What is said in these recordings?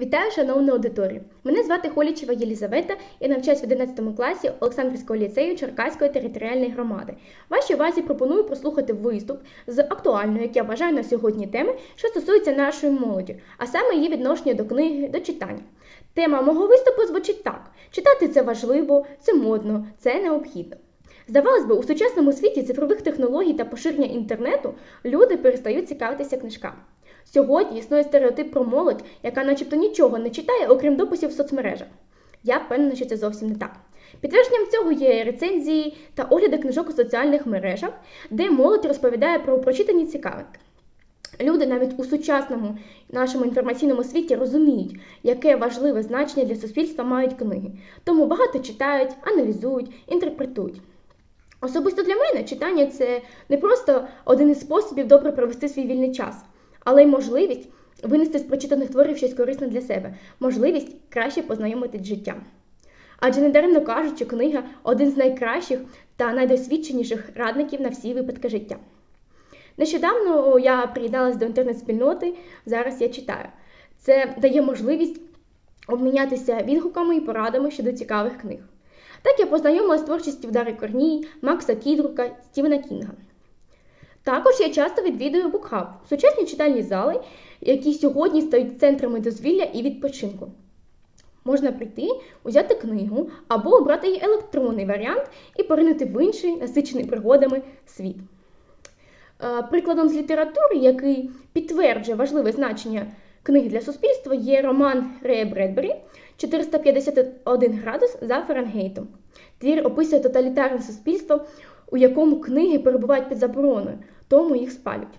Вітаю, шановну аудиторію! Мене звати Холічева Єлізавета, я навчаюсь в 11 класі Олександрівського ліцею Черкаської територіальної громади. Вашій увазі пропоную прослухати виступ з актуальної, як я вважаю, на сьогодні теми, що стосується нашої молоді, а саме її відношення до книги, до читання. Тема мого виступу звучить так: читати це важливо, це модно, це необхідно. Здавалось би, у сучасному світі цифрових технологій та поширення інтернету люди перестають цікавитися книжками. Сьогодні існує стереотип про молодь, яка начебто нічого не читає, окрім дописів в соцмережах. Я впевнена, що це зовсім не так. Підтвердженням цього є рецензії та огляди книжок у соціальних мережах, де молодь розповідає про прочитані цікавинки. Люди навіть у сучасному нашому інформаційному світі розуміють, яке важливе значення для суспільства мають книги. Тому багато читають, аналізують, інтерпретують. Особисто для мене читання це не просто один із способів добре провести свій вільний час, але й можливість винести з прочитаних творів щось корисне для себе, можливість краще познайомитись з життям. Адже недаремно кажуть, що книга один з найкращих та найдосвідченіших радників на всі випадки життя. Нещодавно я приєдналася до інтернет-спільноти, зараз я читаю. Це дає можливість обмінятися відгуками і порадами щодо цікавих книг. Так я познайомилася з творчістю Дари Корній, Макса Кідрука, Стівена Кінга. Також я часто відвідую букхаб, сучасні читальні зали, які сьогодні стають центрами дозвілля і відпочинку. Можна прийти, взяти книгу або обрати її електронний варіант і поринути в інший, насичений пригодами світ. Е, Прикладом з літератури, який підтверджує важливе значення книги для суспільства, є роман Рея Бредбері 451 градус за Фаренгейтом. Твір описує тоталітарне суспільство, у якому книги перебувають під забороною, тому їх спалюють.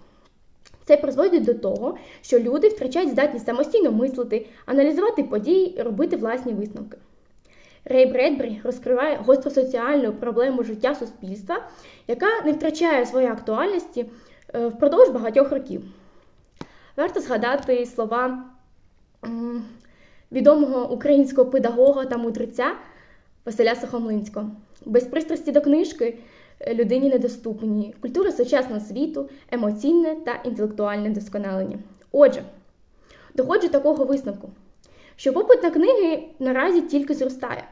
Це призводить до того, що люди втрачають здатність самостійно мислити, аналізувати події і робити власні висновки. Рей Бредбері розкриває гостросоціальну проблему життя суспільства, яка не втрачає своєї актуальності е, впродовж багатьох років. Варто згадати слова відомого українського педагога та мудреця Василя Сухомлинського. Без пристрасті до книжки людині недоступні культура сучасного світу, емоційне та інтелектуальне досконалення. Отже, доходжу такого висновку, що попит на книги наразі тільки зростає.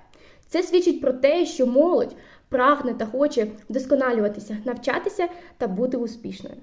Це свідчить про те, що молодь прагне та хоче вдосконалюватися, навчатися та бути успішною.